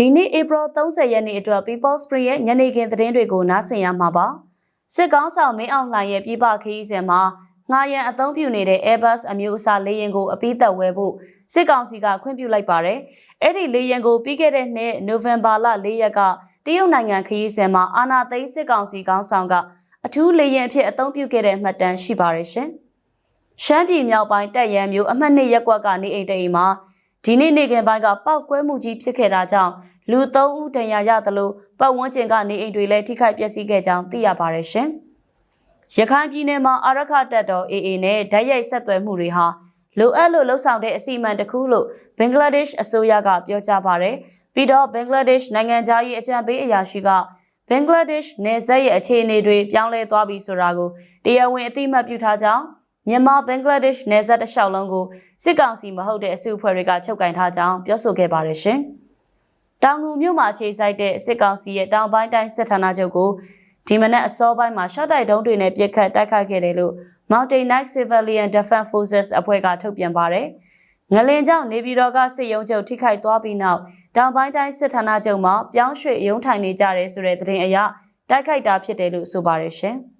ဒီနေ့ဧပြီ30ရက်နေ့အတွက် People Spring ရဲ့ညနေခင်းသတင်းတွေကိုနားဆင်ရမှာပါစစ်ကောင်းဆောင်မင်းအောင်လှိုင်ရဲ့ပြည်ပခရီးစဉ်မှာငှားရန်အသုံးပြုနေတဲ့ Airbus အမျိုးအစားလေယာဉ်ကိုအပိသက်ဝဲဖို့စစ်ကောင်စီကခွင့်ပြုလိုက်ပါတယ်အဲ့ဒီလေယာဉ်ကိုပြီးခဲ့တဲ့နှစ်နိုဝင်ဘာလ၄ရက်ကတရုတ်နိုင်ငံခရီးစဉ်မှာအာနာသိန်းစစ်ကောင်စီကောင်းဆောင်ကအထူးလေယာဉ်အဖြစ်အသုံးပြုခဲ့တဲ့မှတ်တမ်းရှိပါတယ်ရှင်ရှမ်းပြည်မြောက်ပိုင်းတပ်ရန်မျိုးအမှတ်နှစ်ရက်ကွက်ကနေအိမ်တအိမ်မှာ ဒီနေ့နေ့ကင်ပိုင်းကပောက်ကွဲမှုကြီးဖြစ်ခဲ့တာကြောင့်လူ၃ဦးဒဏ်ရာရသလိုပတ်ဝန်းကျင်ကနေအိမ်တွေလည်းထိခိုက်ပျက်စီးခဲ့ကြောင်းသိရပါတယ်ရှင်။ရခိုင်ပြည်နယ်မှာအာရခတပ်တော် AA နဲ့ဓာတ်ရိုက်ဆက်သွယ်မှုတွေဟာလိုအပ်လို့လှုပ်ဆောင်တဲ့အစီအမံတစ်ခုလို့ဘင်္ဂလားဒေ့ရှ်အစိုးရကပြောကြားပါတယ်။ပြီးတော့ဘင်္ဂလားဒေ့ရှ်နိုင်ငံသားရေးအကြံပေးအရာရှိကဘင်္ဂလားဒေ့ရှ်နယ်စပ်ရဲ့အခြေအနေတွေပြောင်းလဲသွားပြီဆိုတာကိုတရားဝင်အသိအမှတ်ပြုထားကြောင်း မြန်မာဘင်္ဂလားဒေ့ရှ်နယ်စပ်တစ်လျှောက်လုံးကိုစစ်ကောင်စီမဟုတ်တဲ့အစုအဖွဲ့တွေကချုပ်ကင်ထားကြောင်းပြောဆိုခဲ့ပါတယ်ရှင်။တောင်ငူမြို့မှာအခြေစိုက်တဲ့စစ်ကောင်စီရဲ့တောင်ပိုင်းတိုင်းစစ်ဌာနချုပ်ကိုဒီမနက်အစောပိုင်းမှာရှော့တိုက်တုံးတွေနဲ့ပြစ်ခတ်တိုက်ခိုက်ခဲ့တယ်လို့ Mountain Night Civilian Defense Forces အဖွဲ့ကထုတ်ပြန်ပါတယ်။ငလင်ကြောင့်နေပြည်တော်ကစစ်ရုံးချုပ်ထိခိုက်သွားပြီးနောက်တောင်ပိုင်းတိုင်းစစ်ဌာနချုပ်မှာပြောင်းရွှေ့ရုံးထိုင်နေကြတယ်ဆိုတဲ့သတင်းအရတိုက်ခိုက်တာဖြစ်တယ်လို့ဆိုပါတယ်ရှင်။